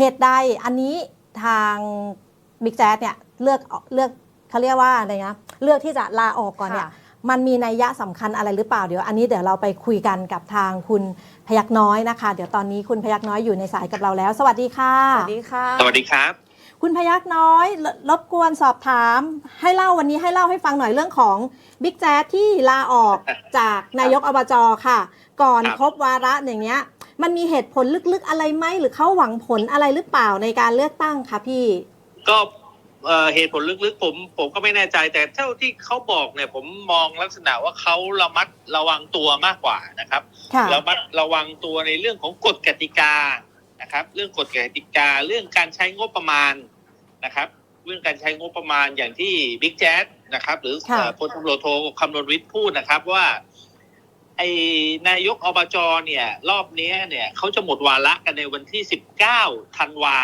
เหตุใดอันนี้ทางบิ๊กแจ๊ดเนี่ยเลือกเลือกเขาเรียกว่าอะไรนะเลือกที่จะลาออกก่อนเนี่ยค่ะมันมีนัยยะสำคัญอะไรหรือเปล่าเดี๋ยวอันนี้เดี๋ยวเราไปคุยกันกับทางคุณพยักน้อยนะคะ เดี๋ยวตอนนี้คุณพยักน้อยอยู่ในสายกับเราแล้ว สวัสดีค่ะ สวัสดีค่ะ สวัสดีครับ คุณพยักน้อยรรบกวนสอบถาม ให้เล่าวันนี้ให้เล่าให้ฟังหน่อยเรื่องของบิ๊กแจ๊ดที่ลาออกจากนายกอบจค่ะ ก่อนครับ ครบวาระอย่างเงี้ย มันมีเหตุผลลึกๆอะไรไหมหรือเขาหวังผลอะไรหรือเปล่าในการเลือกตั้งคะพี่ ก็เอ่อเหตุผลลึกๆผมผมก็ไม่แน่ใจแต่เท่าที่เขาบอกเนี่ยผมมองลักษณะว่าเขาระมัดระวังตัวมากกว่านะครับค่ะ ระมัดระวังตัวในเรื่องของกฎกติกานะครับ เรื่องกฎกติกาเรื่องการใช้งบประมาณนะครับ เรื่องการใช้งบประมาณอย่างที่บิ๊กแจ๊ดนะครับ หรือค่ะ เอ่อพลตำรวจโทคำนวณวิทย์พูดนะครับว่า ไอ้นายกอบจเนี่ย รอบเนี้ยเนี่ยเขาจะหมดวาระกันในวันที่19ธันวา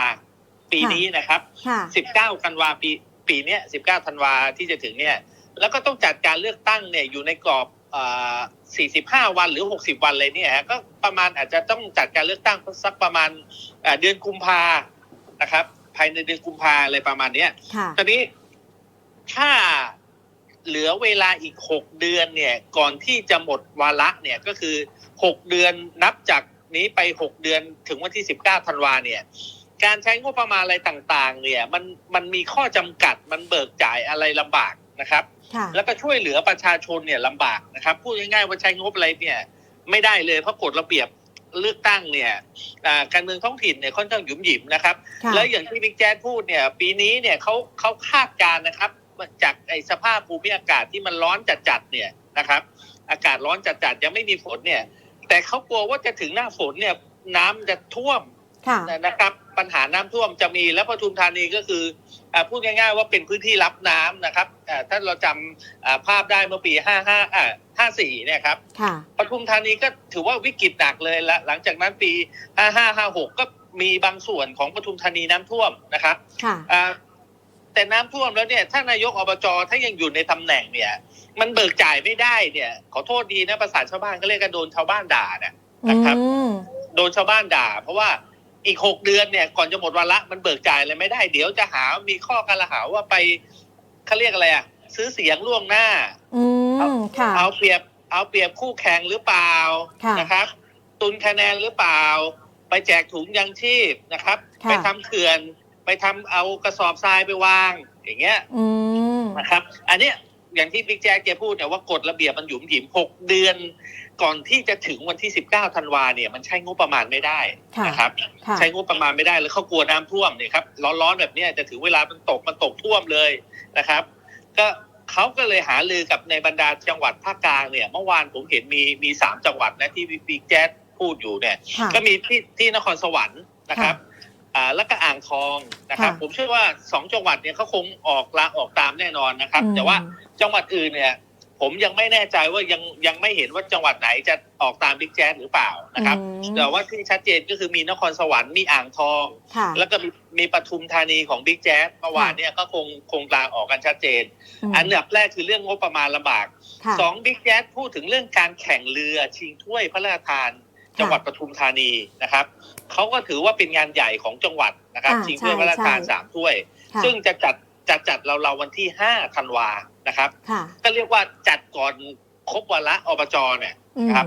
ปีนี้นะครับค่ะ19ธันวาปีปีเนี้ย19ธันวาที่จะถึงเนี่ย แล้วก็ต้องจัดการเลือกตั้งเนี่ยอยู่ในกรอบเอ่อ45วันหรือ60วันเลยเนี่ยฮะก็ประมาณอาจจะต้องจัดการเลือกตั้งสักประมาณเอ่อเดือนกุมภานะครับ ภายในเดือนกุมภาอะไรประมาณเนี้ยค่ะตอนนี้ถ้า เหลือเวลาอีกหกเดือนเนี่ยก่อนที่จะหมดวาระเนี่ยก็คือหกเดือนนับจากนี้ไปหกเดือนถึงวันที่สิบเก้าธันวาเนี่ยการใช้งบประมาณอะไรต่างๆ เนี่ยมันมันมีข้อจำกัดมันเบิกจ่ายอะไรลำบากนะครับค่ะแล้วก็ช่วยเหลือประชาชนเนี่ยลำบากนะครับพูดง่ายๆว่าใช้งบอะไรเนี่ยไม่ได้เลยเพราะกฎระเบียบเลือกตั้งเนี่ยอ่าการเมืองท้องถิ่นเนี่ยค่อนข้างหยุมหยิมนะครับค่ะแล้วอย่างที่บิ๊กแจ๊ดพูดเนี่ย ปีนี้เนี่ยเขาเขาคาดการณ์นะครับ จากไอสภาพภูมิอากาศที่มันร้อนจัดๆเนี่ยนะครับ อากาศร้อนจัดๆยังไม่มีฝนเนี่ย แต่เขากลัวว่าจะถึงหน้าฝนเนี่ย น้ำจะท่วมค่ะนะครับ ปัญหาน้ำท่วมจะมีและปทุมธานีก็คืออ่าพูดง่ายๆว่าเป็นพื้นที่รับน้ำนะครับอ่าถ้าเราจำอ่าภาพได้เมื่อปี 55อ่า54เนี่ยครับค่ะปทุมธานีก็ถือว่าวิกฤตหนักเลยละหลังจากนั้นปี 55 56 ก็มีบางส่วนของปทุมธานีน้ำท่วมนะครับค่ะอ่า แต่น้ำท่วมแล้วเนี่ยถ้านายกอบจถ้ายังอยู่ในตำแหน่งเนี่ย มันเบิกจ่ายไม่ได้เนี่ย ขอโทษดีนะภาษาชาวบ้านก็เรียกกันโดนชาวบ้านด่านะนะครับอืมโดนชาวบ้านด่า เพราะว่าอีกหกเดือนเนี่ยก่อนจะหมดวาระมันเบิกจ่ายอะไรไม่ได้ เดี๋ยวจะหามีข้อกล่าวหาว่าไปเขาเรียกอะไรอะซื้อเสียงล่วงหน้าอืมค่ะเอาเปรียบเอาเปรียบคู่แข่งหรือเปล่าค่ะนะครับ ตุนคะแนนหรือเปล่า ไปแจกถุงยังชีพนะครับค่ะไปทำเขื่อน ไปทำเอากระสอบทรายไปวาง อย่างเงี้ยอืมนะครับ อันเนี้ยอย่างที่บิ๊กแจ๊กแกพูดเนี่ยว่ากฎระเบียบมันหยุมหยิมหกเดือน ก่อนที่จะถึงวันที่สิบเก้าธันวาเนี่ยมันใช้งบประมาณไม่ได้ค่ะนะครับค่ะใช้งบประมาณไม่ได้แล้วเขากลัวน้ำท่วมเนี่ยครับร้อนๆแบบเนี้ยจะถึงเวลามันตกมันตกท่วมเลยนะครับ ก็เขาก็เลยหาลือกับในบรรดาจังหวัดภาคกลางเนี่ยเมื่อวานผมเห็นมีมีสามจังหวัดนะที่บิ๊กแจ๊ดพูดอยู่เนี่ยค่ะก็มีที่ที่นครสวรรค์นะครับอ่า แล้วก็อ่างทองนะครับค่ะผมเชื่อว่าสองจังหวัดเนี่ยเขาคงออกลาออกตามแน่นอนนะครับอืมแต่ว่าจังหวัดอื่นเนี่ย ผมยังไม่แน่ใจว่ายังยังไม่เห็นว่าจังหวัดไหนจะออกตามบิ๊กแจ๊ดหรือเปล่านะครับอืมแต่ว่าที่ชัดเจนก็คือมีนครสวรรค์มีอ่างทองค่ะแล้วก็มีมีปทุมธานีของบิ๊กแจ๊สเมื่อวานเนี่ยก็คงคงลาออกกันชัดเจนมอันดับแรกคือเรื่องงบประมาณลำบากค่ะสองบิ๊กแจ๊สพูดถึงเรื่องการแข่งเรือชิงถ้วยพระราชทานจังหวัดปทุมธานีนะครับ เขาก็ถือว่าเป็นงานใหญ่ของจังหวัดนะครับอ่าชิงถ้วยพระราชทานใช่สามถ้วยค่ะซึ่งจะจัดจะจัดเราเราๆวันที่ห้าธันวานะครับค่ะก็เรียกว่าจัดก่อนครบวาระอบจเนี่ยอืมครับ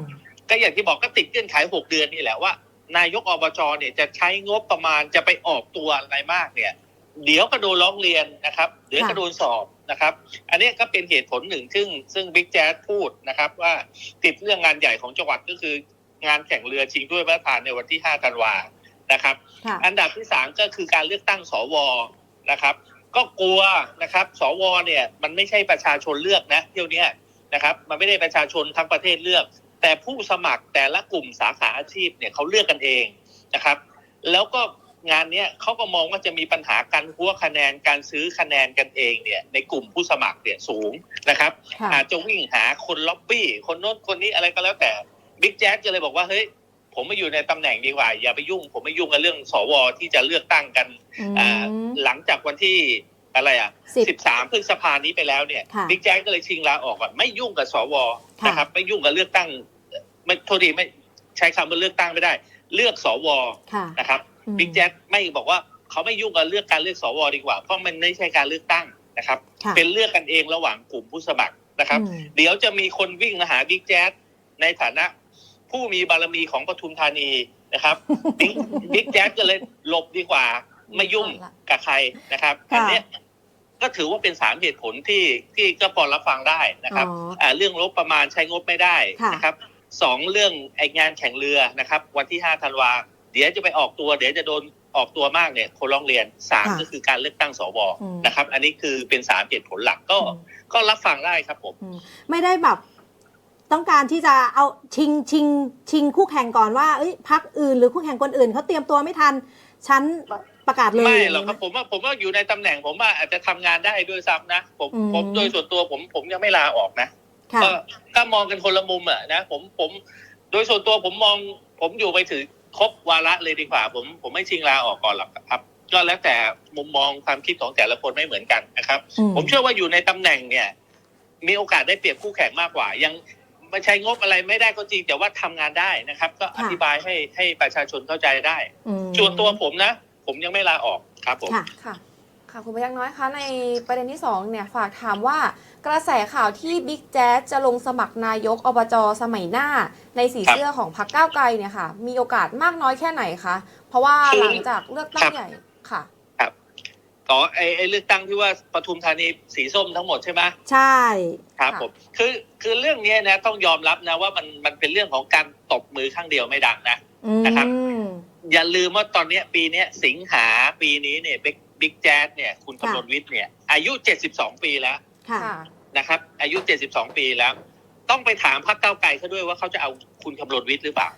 ก็อย่างที่บอกก็ติดเงื่อนไขหกเดือนนี่แหละว่า นายกอบจเนี่ยจะใช้งบประมาณจะไปออกตัวอะไรมากเนี่ย เดี๋ยวก็โดนร้องเรียนนะครับเดี๋ยวก็โดนสอบนะครับ อันนี้ก็เป็นเหตุผลหนึ่งซึ่งซึ่งบิ๊กแจ๊ดพูดนะครับ ว่าติดเรื่องงานใหญ่ของจังหวัดก็คือ งานแข่งเรือชิงด้วยพระราชทานในวันที่ 5 ธันวานะครับค่ะอันดับที่สามก็คือการเลือกตั้งสวนะครับ ก็กลัวนะครับ สวเนี่ยมันไม่ใช่ประชาชนเลือกนะเที่ยวเนี้ยนะครับ มันไม่ได้ประชาชนทั้งประเทศเลือก แต่ผู้สมัครแต่ละกลุ่มสาขาอาชีพเนี่ยเขาเลือกกันเองนะครับ แล้วก็งานเนี้ยเขาก็มองว่าจะมีปัญหาการหัวคะแนนการซื้อคะแนนกันเองเนี่ยในกลุ่มผู้สมัครเนี่ยสูงนะครับค่ะอาจจะวิ่งหาคนล็อบบี้ คนโน้นคนนี้อะไรก็แล้วแต่ บิ๊กแจ๊สก็เลยบอกว่าเฮ้ยผมมาอยู่ในตำแหน่งดีกว่า อย่าไปยุ่ง ผมไม่ยุ่งกับเรื่องสวที่จะเลือกตั้งกันอืมอ่าหลังจากวันที่อะไรอะสิบสิบสามพฤษภานี้ไปแล้วเนี่ยค่ะบิ๊กแจ๊สก็เลยชิงลาออกก่อนไม่ยุ่งกับสวค่ะนะครับไม่ยุ่งกับเลือกตั้ง ไม่โทษทีไม่ใช้คำว่าเลือกตั้งไม่ได้ เลือกสวค่ะนะครับอืมบิ๊กแจ๊ดไม่บอกว่าเขาไม่ยุ่งกับเรื่องการเลือกสวดีกว่าเพราะมันไม่ใช่การเลือกตั้งนะครับค่ะเป็นเลือกกันเองระหว่างกลุ่มผู้สมัครนะครับอืมเดี๋ยวจะมีคนวิ่งมาหาบิ๊กแจ๊ดในฐานะ ผู้มีบารมีของปทุมธานีนะครับบิ๊กบิ๊กแจ๊ดก็เลยหลบดีกว่าไม่ยุ่งกับใครนะครับค่ะอันเนี้ยก็ถือว่าเป็นสามเหตุผลที่ที่ก็พอรับฟังได้นะครับอ๋ออ่าเรื่องงบประมาณใช้งบไม่ได้ค่ะนะครับสองเรื่องไองานแข่งเรือนะครับ วันที่ห้าธันวาเดี๋ยวจะไปออกตัว เดี๋ยวจะโดนออกตัวมากเนี่ยคนร้องเรียนสามค่ะก็คือการเลือกตั้งสวอืมนะครับ อันนี้คือเป็นสามเหตุผลหลักก็อืมก็รับฟังได้ครับผมอืมไม่ได้แบบ ต้องการที่จะเอาชิงชิงชิงคู่แข่งก่อนว่าเอ้ยพักอื่นหรือคู่แข่งคนอื่นเขาเตรียมตัวไม่ทันฉันประกาศเลยไม่หรอกครับผมว่าผมว่าอยู่ในตำแหน่งผมว่าอาจจะทำงานได้ด้วยซ้ำนะผมอืมผมโดยส่วนตัวผมผมยังไม่ลาออกนะค่ะก็ก็มองกันคนละมุมอะนะผมผมโดยส่วนตัวผมมองผมอยู่ไปถึงครบวาระเลยดีกว่า ผมผมไม่ชิงลาออกก่อนหรอกครับก็แล้วแต่มุมมองความคิดของแต่ละคนไม่เหมือนกันนะครับอืมผมเชื่อว่าอยู่ในตำแหน่งเนี่ย มีโอกาสได้เปรียบคู่แข่งมากกว่า ยัง ไม่ใช้งบอะไรไม่ได้ก็จริง แต่ว่าทำงานได้นะครับ ก็อธิบายให้ให้ประชาชนเข้าใจได้อืมส่วนตัวผมนะ ผมยังไม่ลาออกครับผมค่ะค่ะค่ะคุณพยักน้อยคะในประเด็นที่สองเนี่ยฝากถามว่ากระแสข่าวที่บิ๊กแจ๊สจะลงสมัครนายกอบจสมัยหน้า ในสีครับเสื้อของพรรคก้าวไกลเนี่ยค่ะ มีโอกาสมากน้อยแค่ไหนคะ เพราะว่าคือหลังจากเลือกตั้ครังบใหญ่ ค่ะต่อไอ้ไอ้เลือกตั้งที่ว่าปทุมธานีสีส้มทั้งหมดใช่ไหมใช่ ครับค่ะผมคือคือเรื่องเนี้ยนะต้องยอมรับนะว่ามันมันเป็นเรื่องของการตบมือข้างเดียวไม่ดังนะอืมนะครับ อย่าลืมว่าตอนเนี้ยปีเนี้ยสิงหาปีนี้เนี่ยบิ๊กบิ๊กแจ๊ดเนี่ยคุณค่ะกำนวิทย์เนี่ย อายุ 72 ปีแล้วค่ะค่ะนะครับ อายุ 72 ปีแล้ว ต้องไปถามพรรคก้าวไกลเขาด้วยว่าเขาจะเอาคุณคำนวิทย์หรือเปล่า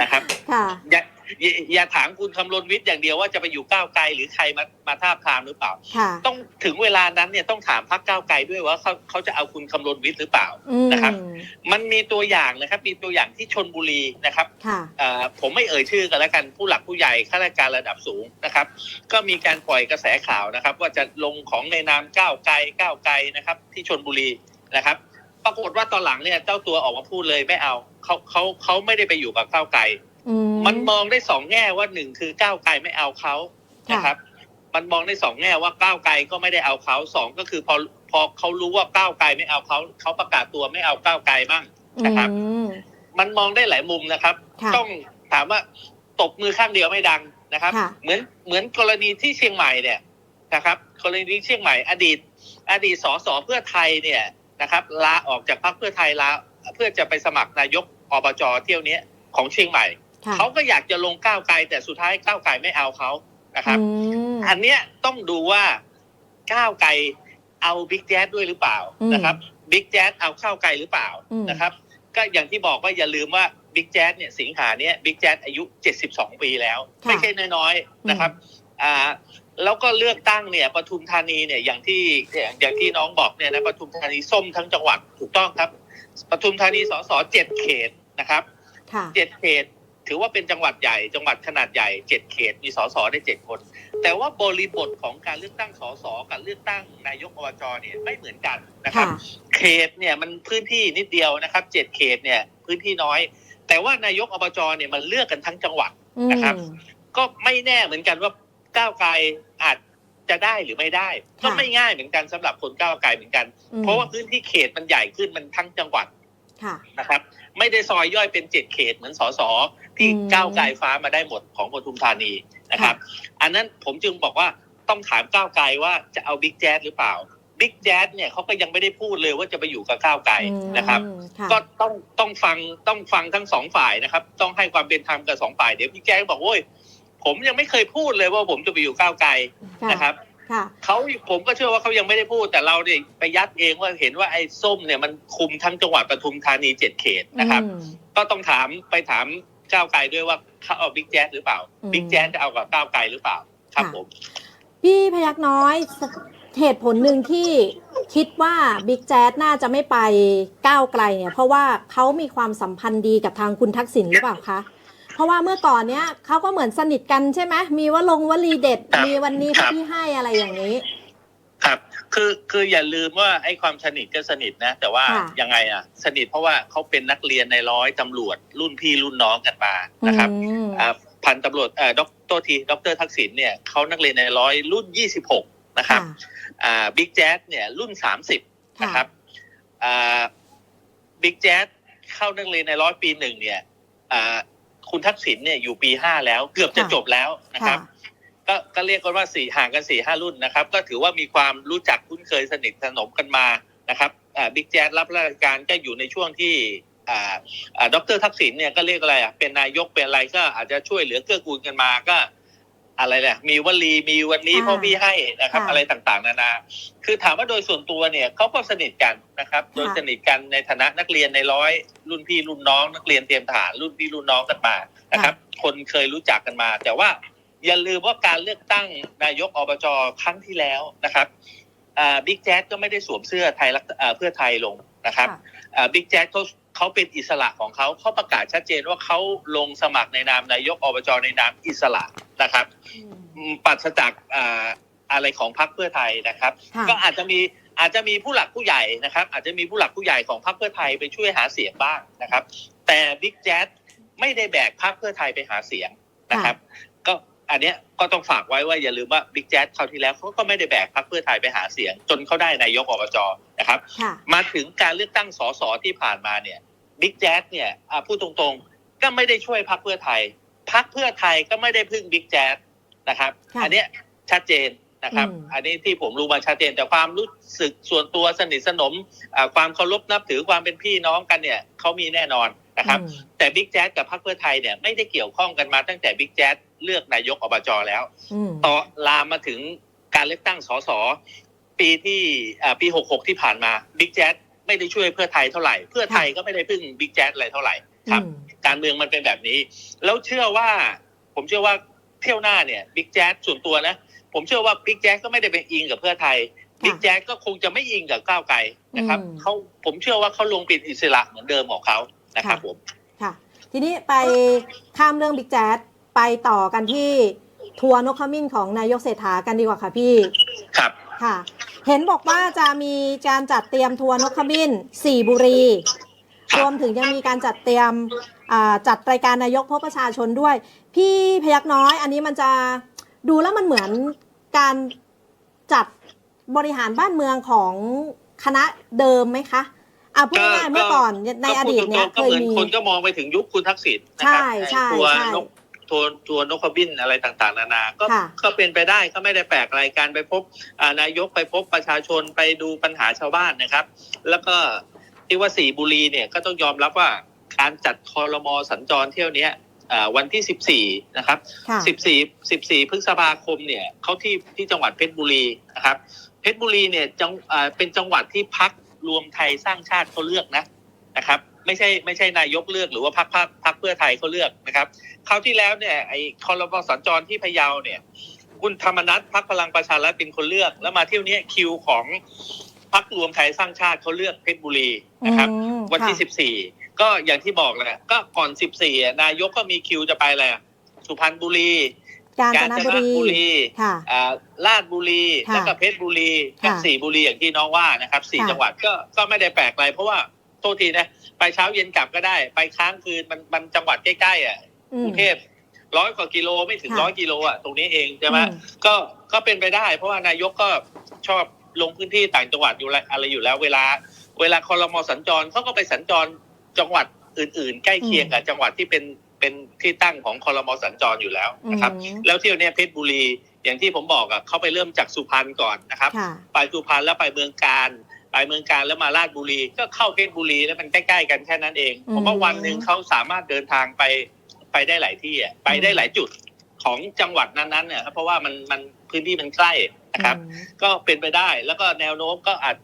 นะครับค่ะอย่า อย่าอย่าถามคุณคำนวิทย์อย่างเดียวว่าจะไปอยู่ก้าวไกลหรือใครมามาทาบทามหรือเปล่า ค่ะ ต้องถึงเวลานั้นเนี่ยต้องถามพรรคก้าวไกลด้วยว่าเขาเขาจะเอาคุณคำนวิทย์หรือเปล่าอืมนะครับ มันมีตัวอย่างนะครับ มีตัวอย่างที่ชนบุรีนะครับค่ะ เอ่อผมไม่เอ่ยชื่อกันแล้วกันผู้หลักผู้ใหญ่ข้าราชการระดับสูงนะครับ ก็มีการปล่อยกระแสข่าวนะครับ ว่าจะลงของในนามก้าวไกลก้าวไกลนะครับ ที่ชนบุรีนะครับ ปรากฏว่าตอนหลังเนี่ยเจ้าตัวออกมาพูดเลยไม่เอาเขาเขาเขาไม่ได้ไปอยู่กับก้าวไกลอื มมันมองได้สองแง่ว่าหนึ่งคือก้าวไกลไม่เอาเขานะครับ มันมองได้สองแง่ว่าก้าวไกลก็ไม่ได้เอาเขาสองก็คือพอพอเขารู้ว่าก้าวไกลไม่เอาเขาเขาประกาศตัวไม่เอาก้าวไกลบ้างนะครับอืมมันมองได้หลายมุมนะครับค่ะต้องถามว่าตบมือข้างเดียวไม่ดังนะครับค่ะเหมือนเหมือนกรณีที่เชียงใหม่เนี่ยนะครับกรณีที่เชียงใหม่ อดีต อดีตสสเพื่อไทยเนี่ยนะครับลาออกจากพรรคเพื่อไทยลาเพื่อจะไปสมัครนายกอบจเที่ยวเนี้ยของเชียงใหม่ค่ะ เขาก็อยากจะลงก้าวไกล แต่สุดท้ายก้าวไกลไม่เอาเขานะครับอืมอันเนี้ยต้องดูว่าก้าวไกลเอาบิ๊กแจ๊ดด้วยหรือเปล่าอืมนะครับบิ๊กแจ๊ดเอาก้าวไกลหรือเปล่าอืมนะครับ ก็อย่างที่บอกว่าอย่าลืมว่าบิ๊กแจ๊ดเนี่ยสิงหาเนี่ยบิ๊กแจ๊ดอายุ 72 ปีแล้วค่ะไม่ใช่น้อยๆนะครับอ่าแล้วก็เลือกตั้งเนี่ยปทุมธานีเนี่ยอย่างที่อย่างอย่างที่น้องบอกเนี่ยนะปทุมธานีส้มทั้งจังหวัดถูกต้องครับปทุมธานีสสเจ็ดเขตนะครับค่ะเจ็ดเขต ถือว่าเป็นจังหวัดใหญ่จังหวัดขนาดใหญ่เจ็ดเขตมีสสได้เจ็ดคน แต่ว่าบริบทของการเลือกตั้งสสกับเลือกตั้งนายกอบจเนี่ยไม่เหมือนกันนะครับค่ะเขตเนี่ยมันพื้นที่นิดเดียวนะครับเจ็ดเขตเนี่ยพื้นที่น้อย แต่ว่านายกอบจเนี่ยมันเลือกกันทั้งจังหวัดอืมนะครับ ก็ไม่แน่เหมือนกันว่าก้าวไกลอาจจะได้หรือไม่ได้ค่ะก็ไม่ง่ายเหมือนกันสำหรับคนก้าวไกลเหมือนกันอืมเพราะว่าพื้นที่เขตมันใหญ่ขึ้นมันทั้งจังหวัดค่ะ นะครับ ไม่ได้ซอยย่อยเป็นเจ็ดเขตเหมือนสสที่อืมก้าวไกลฟ้ามาได้หมดของปทุมธานีนะครับ อันนั้นผมจึงบอกว่าต้องถามก้าวไกลว่าจะเอาบิ๊กแจ๊ดหรือเปล่าบิ๊กแจ๊ดเนี่ยเขาก็ยังไม่ได้พูดเลยว่าจะไปอยู่กับก้าวไกลอืมนะครับค่ะก็ต้องต้องฟังต้องฟังทั้งสองฝ่ายนะครับ ต้องให้ความเป็นธรรมกับสองฝ่ายเดี๋ยวพี่แจ๊ดบอกโอ้ยผมยังไม่เคยพูดเลยว่าผมจะไปอยู่ก้าวไกลค่ะนะครับค่ะ เขาผมก็เชื่อว่าเขายังไม่ได้พูด แต่เราเนี่ยไปยัดเองว่าเห็นว่าไอ้ส้มเนี่ยมันคุมทั้งจังหวัดปทุมธานีเจ็ดเขตนะครับอืมก็ต้องถามไปถามก้าวไกลด้วยว่าเขาเอาบิ๊กแจ๊สหรือเปล่าอืมบิ๊กแจ๊สจะเอากับก้าวไกลหรือเปล่า ครับค่ะผมพี่พยักน้อยเหตุผลหนึ่งที่คิดว่าบิ๊กแจ๊ดน่าจะไม่ไปก้าวไกลเนี่ย เพราะว่าเขามีความสัมพันธ์ดีกับทางคุณทักษิณหรือเปล่าคะ เพราะว่าเมื่อก่อนเนี้ยเขาก็เหมือนสนิทกันใช่ไหมมีว่าลงวลีเด็ด ครับมีวันนี้ครับพี่ให้อะไรอย่างนี้ ครับ คือคืออย่าลืมว่าไอ้ความสนิทก็สนิทนะ แต่ว่าค่ะ ยังไงอะ สนิทเพราะว่าเขาเป็นนักเรียนในร้อยตำรวจรุ่นพี่รุ่นน้องกันมานะครับอืมอ่าพันตำรวจเอ่อดรทีดรทักษิณเนี่ยเขานักเรียนในร้อยรุ่น 26 นะครับค่ะอ่าบิ๊กแจ๊สเนี่ยรุ่น 30 ค่ะนะครับอ่าบิ๊กแจ๊สเข้านักเรียนในร้อยปีหนึ่งเนี่ยอ่า คุณทักษิณเนี่ยอยู่ปีห้าแล้ว เกือบจะจบแล้วนะครับ ก็ก็เรียกกันว่าสี่ห่างกันสี่ห้ารุ่นนะครับ ก็ถือว่ามีความรู้จักคุ้นเคยสนิทสนมกันมานะครับอ่าบิ๊กแจ๊สรับราชการก็อยู่ในช่วงที่อ่าอ่าดรทักษิณเนี่ยก็เรียกอะไรอะเป็นนายกเป็นอะไรก็อาจจะช่วยเหลือเกื้อกูลกันมาก็ อะไรเนี่ยมีวลีมีวันนี้อ่าพ่อพี่ให้นะครับค่ะอะไรต่างๆ นานา คือถามว่าโดยส่วนตัวเนี่ยเขาก็สนิทกันนะครับ โดยสนิทกันในฐานะนักเรียนในร้อย รุ่นพี่รุ่นน้อง นักเรียนเตรียมทหารรุ่นพี่รุ่นน้องกันมานะครับ คนเคยรู้จักกันมา แต่ว่าอย่าลืมว่าการเลือกตั้งนายกอบจครั้งที่แล้วนะครับบิ๊กแจ๊ดก็ไม่ได้สวมเสื้อไทยรักอ่าเพื่อไทยลงนะครับค่ะบิ๊กแจ๊ดเขา เขาเป็นอิสระของเขาเขาประกาศชัดเจนว่าเขาลงสมัครในนามนายกอบจในนามอิสระนะครับอืมอืมปราศจากอ่าอะไรของพรรคเพื่อไทยนะครับค่ะก็อาจจะมีอาจจะมีผู้หลักผู้ใหญ่นะครับ อาจจะมีผู้หลักผู้ใหญ่ของพรรคเพื่อไทยไปช่วยหาเสียงบ้างนะครับ แต่บิ๊กแจ๊ดไม่ได้แบกพรรคเพื่อไทยไปหาเสียงนะครับ ก็อันเนี้ยก็ต้องฝากไว้ว่าอย่าลืมว่าบิ๊กแจ๊ดคราวที่แล้วเขาก็ไม่ได้แบกพรรคเพื่อไทยไปหาเสียง จนเขาได้นายกอบจนะครับค่ะมาถึงการเลือกตั้งสสที่ผ่านมาเนี่ย บิ๊กแจ๊ดเนี่ยอะพูดตรงๆ ก็ไม่ได้ช่วยพรรคเพื่อไทยพรรคเพื่อไทยก็ไม่ได้พึ่งบิ๊กแจ๊ดนะครับค่ะอันเนี้ยชัดเจนนะครับอืมอันนี้ที่ผมรู้มาชัดเจนแต่ความรู้สึกส่วนตัวสนิทสนมอ่าความเคารพนับถือความเป็นพี่น้องกันเนี่ยเขามีแน่นอนนะครับอืมแต่บิ๊กแจ๊ดกับพรรคเพื่อไทยเนี่ยไม่ได้เกี่ยวข้องกันมาตั้งแต่บิ๊กแจ๊ดเลือกนายกอบจแล้วอืมต่อลามมาถึงการเลือกตั้งสสปีที่อ่าปี 66 ที่ผ่านมาบิ๊กแจ๊ด ไม่ได้ช่วยเพื่อไทยเท่าไหร่ เพื่อไทยก็ไม่ได้พึ่งบิ๊กแจ๊ดอะไรเท่าไหร่ครับอืมการเมืองมันเป็นแบบนี้ แล้วเชื่อว่าผมเชื่อว่าเที่ยวหน้าเนี่ยบิ๊กแจ๊ดส่วนตัวนะผมเชื่อว่าบิ๊กแจ๊ดก็ไม่ได้เป็นอิงกับเพื่อไทยค่ะบิ๊กแจ๊ดก็คงจะไม่อิงกับก้าวไกลนะครับอืมเขาผมเชื่อว่าเขาลงเป็นอิสระเหมือนเดิมของเขานะครับค่ะผมค่ะ ทีนี้ไปข้ามเรื่องบิ๊กแจ๊ดไปต่อกันที่ทัวร์นกขมิ้นของนายกเศรษฐากันดีกว่าค่ะพี่ ครับ ค่ะ เห็นบอกว่าจะมีการจัดเตรียมทัวร์นกขมิ้นสี่บุรีครับรวมถึงยังมีการจัดเตรียมอ่าจัดรายการนายกพบประชาชนด้วย พี่พยักน้อย อันนี้มันจะดูแล้วมันเหมือนการจัดบริหารบ้านเมืองของคณะเดิมไหมคะอะพูดง่ายๆเมื่อก่อนในอดีตเนี่ยก็เคยเหมือนมีคนก็มองไปถึงยุคคุณทักษิณนะครัใช่ใช่ตัวใช่นก ทัวร์ทัวร์นกขบินอะไรต่างๆ นานา ก็ค่ะ ก็เป็นไปได้ก็ไม่ได้แปลกอะไรการไปพบอ่านายกไปพบประชาชนไปดูปัญหาชาวบ้านนะครับ แล้วก็ที่ว่าสี่บุรีเนี่ยก็ต้องยอมรับว่าการจัดคอรมอสัญจรเที่ยวเนี้ยอ่าวันที่สิบสี่นะครับ ค่ะ สิบสี่สิบสี่พฤษภาคมเนี่ยเขาที่ที่จังหวัดเพชรบุรีนะครับ เพชรบุรีเนี่ยจังอ่าเป็นจังหวัดที่พักรวมไทยสร้างชาติเขาเลือกนะนะครับ ไม่ใช่ไม่ใช่นายกเลือกหรือว่าพักพักพักเพื่อไทยเขาเลือกนะครับคราวที่แล้วเนี่ยไอ้คอรมอสัญจรที่พะเยาเนี่ย คุณธรรมนัฐพักพลังประชารัฐเป็นคนเลือก แล้วมาเที่ยวเนี้ยคิวของพักรวมไทยสร้างชาติเขาเลือกเพชรบุรีนะครับอืมวันที่ค่ะ14ก็อย่างที่บอกแหละก็ก่อน14อะนายกก็มีคิวจะไปแหละไรสุพรรณบุรีกาญจนบุรีค่ะอ่าลาดบุรีค่ะแล้วก็เพชรบุรีค่ะกับสี่บุรีอย่างที่น้องว่านะครับสี่ค่ะจังหวัดก็ก็ไม่ได้แปลกอะไรเพราะว่าโทษทีนะ ไปเช้าเย็นกลับก็ได้ ไปค้างคืนมันมันจังหวัดใกล้ๆอะอืกมรุงเทพร้อยกว่ากิโลไม่ถึงค่ะร้อยกิโลอะตรงนี้เองใช่ไหมอืมก็ก็เป็นไปได้ เพราะว่านายกก็ชอบลงพื้นที่ต่างจังหวัดอยู่แล้วอะไรอยู่แล้ว เวลา เวลาคอรมอสัญจรเขาก็ไปสัญจรจังหวัดอื่น ๆ ใกล้เคียงกับจังหวัดที่เป็นเป็นที่ตั้งของคอรมอสัญจรอยู่แล้วนะครับอืมแล้วเที่ยวเนี้ยเพชรบุรีอย่างที่ผมบอกอะเขาไปเริ่มจากสุพรรณก่อนนะครับค่ะไปสุพรรณแล้วไปเมืองการ ไปเมืองการแล้วมาราชบุรี ก็เข้าเพชรบุรีแล้วมันใกล้ๆกันแค่นั้นเองอืมผมว่าวันหนึ่งเขาสามารถเดินทางไปไปได้หลายที่อะไปได้หลายจุดของจังหวัดนั้นๆเนี่ยครับเพราะว่ามันมันพื้นที่มันใกล้นะครับอืมก็เป็นไปได้แล้วก็แนวโน้มก็อาจ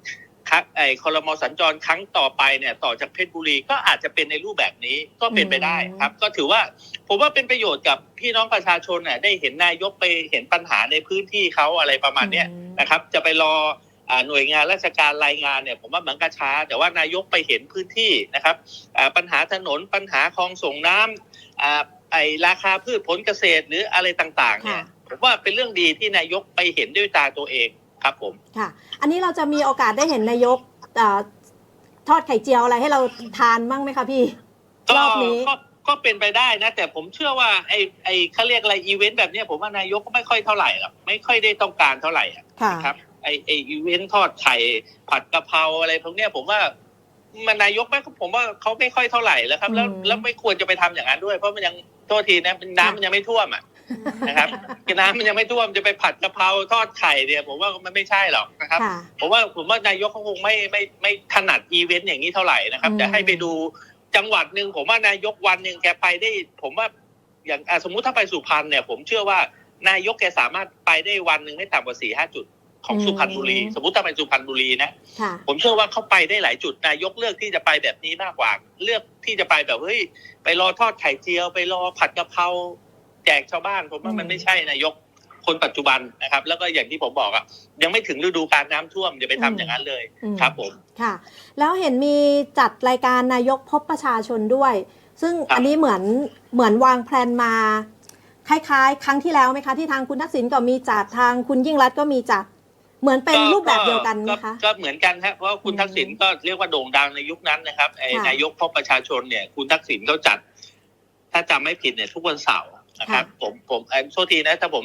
คักไอ้คอรมอสัญจรครั้งต่อไปเนี่ยต่อจากเพชรบุรีก็อาจจะเป็นในรูปแบบนี้ก็เป็นไปได้ครับ ก็ถือว่าผมว่าเป็นประโยชน์กับพี่น้องประชาชนน่ะได้เห็นนายกไปเห็นปัญหาในพื้นที่เขาอะไรประมาณเนี้ยอืมนะครับ จะไปรออ่า หน่วยงานราชการรายงานเนี่ยผมว่าเหมือนกระช้า แต่ว่านายกไปเห็นพื้นที่นะครับอ่าปัญหาถนนปัญหาคลองส่งน้ำอ่าไอราคาพืชผลเกษตรหรืออะไรต่างๆเนี่ยค่ะผมว่าเป็นเรื่องดีที่นายกไปเห็นด้วยตาตัวเองครับผมค่ะ อันนี้เราจะมีโอกาสได้เห็นนายกเอ่อทอดไข่เจียวอะไรให้เราทานบ้างไหมคะพี่รอบนี้ก็ก็เป็นไปได้นะ แต่ผมเชื่อว่าไอ้ไอ้เขาเรียกอะไรอีเวนต์แบบเนี้ยผมว่านายกก็ไม่ค่อยเท่าไหร่หรอกไม่ค่อยได้ต้องการเท่าไหร่อะค่ะนะครับ ไอ้ไอ้อีเวนต์ทอดไข่ผัดกะเพราอะไรพวกเนี้ยผมว่ามันนายกไม่ผมว่าเขาไม่ค่อยเท่าไหร่แล้วครับ แล้วอืมแล้วไม่ควรจะไปทำอย่างนั้นด้วย เพราะมันยังโทษทีนะน้ำมันยังไม่ท่วมอะนะครับน้ำมันยังไม่ท่วมจะไปผัดกะเพราทอดไข่เนี่ยผมว่ามันไม่ใช่หรอกนะครับค่ะผมว่าผมว่านายกเขาคงไม่ไม่ไม่ถนัดอีเวนต์อย่างนี้เท่าไหร่นะครับอืมแต่ให้ไปดูจังหวัดหนึ่งผมว่านายกวันหนึ่งแกไปได้ ผมว่าอย่างอะสมมุติถ้าไปสุพรรณเนี่ย ผมเชื่อว่านายกแกสามารถไปได้วันหนึ่งไม่ต่ำกว่าสี่ห้าจุด ของสุพรรณบุรี สมมติถ้าไปสุพรรณบุรีนะค่ะผมเชื่อว่าเขาไปได้หลายจุดนายกเลือกที่จะไปแบบนี้มากกว่า เลือกที่จะไปแบบเฮ้ยไปรอทอดไข่เจียว ไปรอผัดกะเพราแจกชาวบ้าน ผมว่ามันอืมไม่ใช่นายกคนปัจจุบันนะครับ แล้วก็อย่างที่ผมบอกอะยังไม่ถึงฤดูการน้ำท่วมอย่าไปทำอย่างนั้นเลยอืมครับผมค่ะ แล้วเห็นมีจัดรายการนายกพบประชาชนด้วย ซึ่งครับอันนี้เหมือนเหมือนวางแผนมาคล้ายๆ ครั้งที่แล้วไหมคะที่ทางคุณทักษิณก็มีจัดทางคุณยิ่งรัตน์ก็มีจัด เหมือนเป็นรูปแบบเดียวกันไหมคะก็เหมือนกันครับเพราะว่าคุณอืมทักษิณก็เรียกว่าโด่งดังในยุคนั้นนะครับไอ้ค่ะนายกพบประชาชนเนี่ย คุณทักษิณเขาจัด ถ้าจำไม่ผิดเนี่ย ทุกวันเสาร์นะครับ ผมผมเอ่อโทษทีนะถ้าผม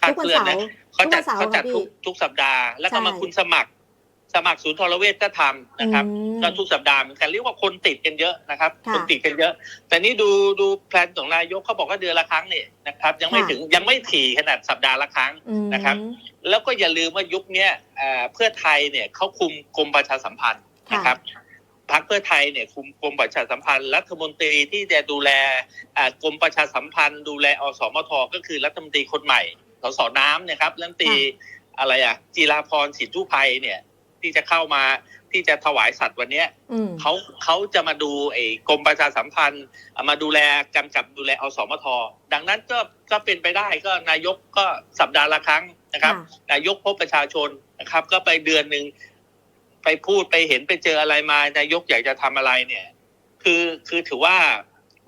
คลาดทุกเควันลื่อนเสานะร์เขาจัดทุกวันเสาร์เขาจัดค่ะทุกพี่ทุกสัปดาห์ แล้วก็ใช่มาคุณสมัคร สมัครศูนย์ทรเวชก็ทำนะครับอืมก็ทุกสัปดาห์เหมือนกันเรียกว่าคนติดกันเยอะนะครับค่ะคนติดกันเยอะ แต่นี่ดูดูแพลนของนายกเขาบอกว่าเดือนละครั้งเนี่ยนะครับยังไม่ค่ะ ถึงยังไม่ถี่ขนาดสัปดาห์ละครั้ง อืม นะครับ แล้วก็อย่าลืมว่ายุคเนี้ยเอ่อเพื่อไทยเนี่ยเขาคุมกรมประชาสัมพันธ์นะครับพรรคเพื่อไทยเนี่ยคุมกรมประชาสัมพันธ์รัฐมนตรีที่จะดูแลอ่ากรมประชาสัมพันธ์ ดูแลอสมทก็คือรัฐมนตรีคนใหม่สสน้ำนะครับรัฐมนตรีอะไรอะจีราพรสินทุไพยเนี่ย ที่จะเข้ามาที่จะถวายสัตว์วันเนี้ยอืมเขาเขาจะมาดูไอ้กรมประชาสัมพันธ์อะมาดูแลกำกับดูแลอสมท ดังนั้นก็ก็เป็นไปได้ก็นายกก็สัปดาห์ละครั้งนะครับค่ะนายกพบประชาชนนะครับ ก็ไปเดือนหนึ่งไปพูดไปเห็นไปเจออะไรมานายกอยากจะทำอะไรเนี่ย คือคือถือว่า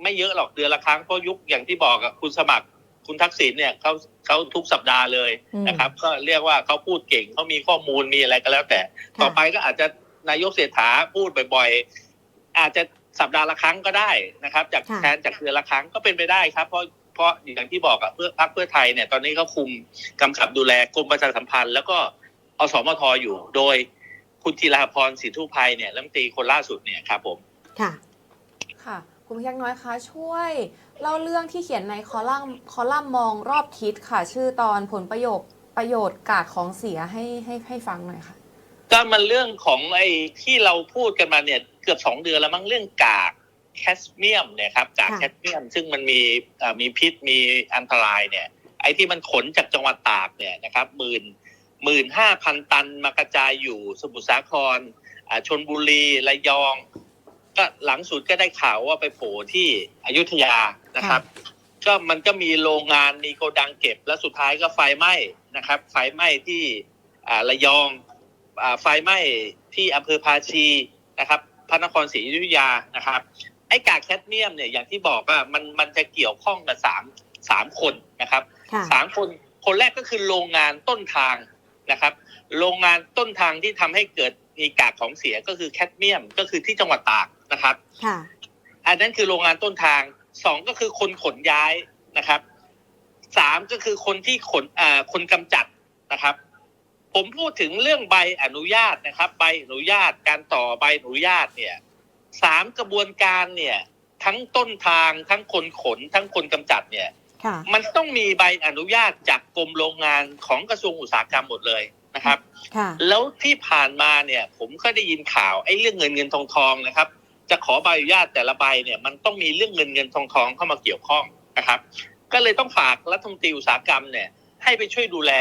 ไม่เยอะหรอกเดือนละครั้งเพราะยุคอย่างที่บอกอะคุณสมัคร คุณทักษิณเนี่ยเขาเขาทุกสัปดาห์เลยอืมนะครับ ก็เรียกว่าเขาพูดเก่งเขามีข้อมูลมีอะไรก็แล้วแต่ ต่อไปก็อาจจะนายกเศรษฐาพูดบ่อย ๆ อาจจะสัปดาห์ละครั้งก็ได้นะครับ จากค่ะแทนจากเดือนละครั้งก็เป็นไปได้ครับ เพราะเพราะอย่างที่บอกอะเพื่อพรรคเพื่อไทยเนี่ยตอนนี้เขาคุมกำกับดูแลกรมประชาสัมพันธ์ แล้วก็อสมทอยู่โดยคุณธีราพรสินทุภัยเนี่ยรัฐมนตรีคนล่าสุดเนี่ยครับผม ค่ะ ค่ะ คุณพยักน้อยคะช่วย เล่าเรื่องที่เขียนในคอลัมน์คอลัมน์มองรอบทิศค่ะ ชื่อตอนผลประโยชน์ประโยชน์กากของเสียให้ให้ให้ฟังหน่อยค่ะ ก็มันเรื่องของไอ้ที่เราพูดกันมาเนี่ยเกือบสองเดือนแล้วมั้งเรื่องกากแคสเมียมเนี่ยครับกากค่ะแคสเมียม ซึ่งมันมีเอ่อมีพิษมีอันตรายเนี่ย ไอ้ที่มันขนจากจังหวัดตากเนี่ยนะครับหมื่นหมื่นห้าพันตันมากระจายอยู่สมุทรสาครอ่าชนบุรีระยอง ก็หลังสุดก็ได้ข่าวว่าไปโผล่ที่อยุธยา นะครับ ก็มันก็มีโรงงานมีโกดังเก็บ แล้วสุดท้ายก็ไฟไหม้นะครับ ไฟไหม้ที่อ่าระยองอ่าไฟไหม้ที่อำเภอภาชีนะครับพระนครศรีอยุธยานะครับ ไอ้กากแคดเมียมเนี่ยอย่างที่บอกว่ามันมันจะเกี่ยวข้องกับสามสามคนนะครับค่ะสามคนคนแรกก็คือโรงงานต้นทางนะครับ โรงงานต้นทางที่ทำให้เกิดมีกากของเสียก็คือแคดเมียมก็คือที่จังหวัดตากนะครับค่ะอันนั้นคือโรงงานต้นทาง สองก็คือคนขนย้ายนะครับสามก็คือคนที่ขนอ่าคนกำจัดนะครับ ผมพูดถึงเรื่องใบอนุญาตนะครับ ใบอนุญาตการต่อใบอนุญาตเนี่ยสามกระบวนการเนี่ย ทั้งต้นทางทั้งคนขน ทั้งคนกำจัดเนี่ยค่ะมันต้องมีใบอนุญาตจากกรมโรงงานของกระทรวงอุตสาหกรรมหมดเลยนะครับค่ะแล้วที่ผ่านมาเนี่ย ผมก็ได้ยินข่าวไอ้เรื่องเงินเงินทองทองนะครับ จะขอใบอนุญาตแต่ละใบเนี่ยมันต้องมีเรื่องเงินเงินทองทองเข้ามาเกี่ยวข้องนะครับ ก็เลยต้องฝากรัฐมนตรีอุตสาหกรรมเนี่ยให้ไปช่วยดูแล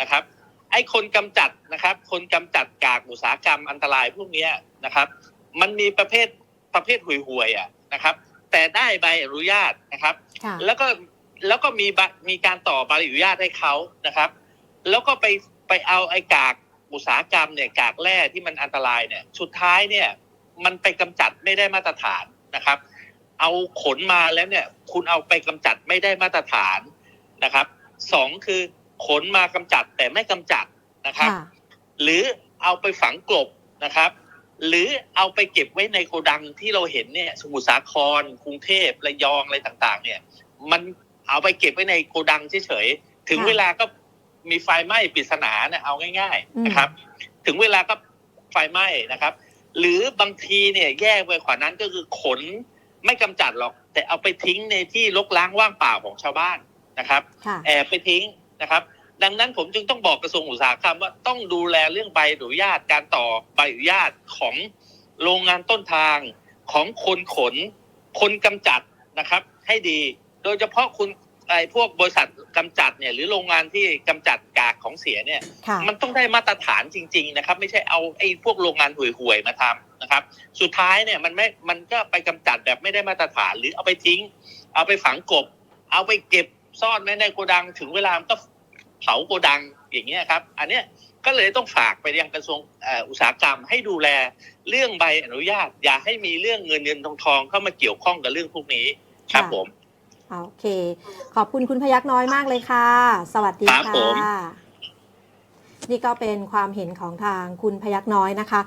นะครับ ไอ้คนกำจัดนะครับ คนกำจัดกากอุตสาหกรรมอันตรายพวกเนี้ยนะครับ มันมีประเภทประเภทห่วยๆอะนะครับ แต่ได้ใบอนุญาตนะครับค่ะแล้วก็แล้วก็มีบะมีการต่อใบอนุญาตให้เขานะครับ แล้วก็ไปไปเอาไอ้กากอุตสาหกรรมเนี่ยกากแร่ที่มันอันตรายเนี่ย สุดท้ายเนี่ย มันไปกำจัดไม่ได้มาตรฐานนะครับ เอาขนมาแล้วเนี่ย คุณเอาไปกำจัดไม่ได้มาตรฐานนะครับสองคือขนมากำจัดแต่ไม่กำจัดนะครับค่ะหรือเอาไปฝังกลบนะครับ หรือเอาไปเก็บไว้ในโกดังที่เราเห็นเนี่ยสมุทรสาครกรุงเทพระยองอะไรต่างๆ เนี่ย มันเอาไปเก็บไว้ในโกดังเฉยๆถึงค่ะเวลาก็มีไฟไหม้ปริศนาเนี่ยเอาง่ายอืมๆนะครับ ถึงเวลาก็ไฟไหม้นะครับ หรือบางทีเนี่ยแยกไปกว่านั้นก็คือขนไม่กำจัดหรอก แต่เอาไปทิ้งในที่รกร้างว่างเปล่าของชาวบ้านนะครับค่ะแอบไปทิ้งนะครับ ดังนั้นผมจึงต้องบอกกระทรวงอุตสาหกรรมว่าต้องดูแลเรื่องใบอนุญาตการต่อใบอนุญาตของโรงงานต้นทางของคนขน คนกำจัดนะครับ ให้ดี โดยเฉพาะคุณ ไอ้พวกบริษัทกำจัดเนี่ยหรือโรงงานที่กำจัดกากของเสียเนี่ยค่ะมันต้องได้มาตรฐานจริง ๆ นะครับ ไม่ใช่เอาไอ้พวกโรงงานห่วยๆมาทำนะครับ สุดท้ายเนี่ยมันไม่มันก็ไปกำจัดแบบไม่ได้มาตรฐาน หรือเอาไปทิ้ง เอาไปฝังกบ เอาไปเก็บซ่อนไว้ในโกดัง ถึงเวลามันก็เผาโกดังอย่างเงี้ยครับ อันเนี้ยก็เลยต้องฝากไปยังกระทรวงเอ่ออุตสาหกรรมให้ดูแลเรื่องใบอนุญาต อย่าให้มีเรื่องเงินเงินทองทองเข้ามาเกี่ยวข้องกับเรื่องพวกนี้ครับค่ะผม โอเค ขอบคุณคุณพยักน้อยมากเลยค่ะ สวัสดีครับค่ะผมนี่ก็เป็นความเห็นของทางคุณพยักน้อยนะคะ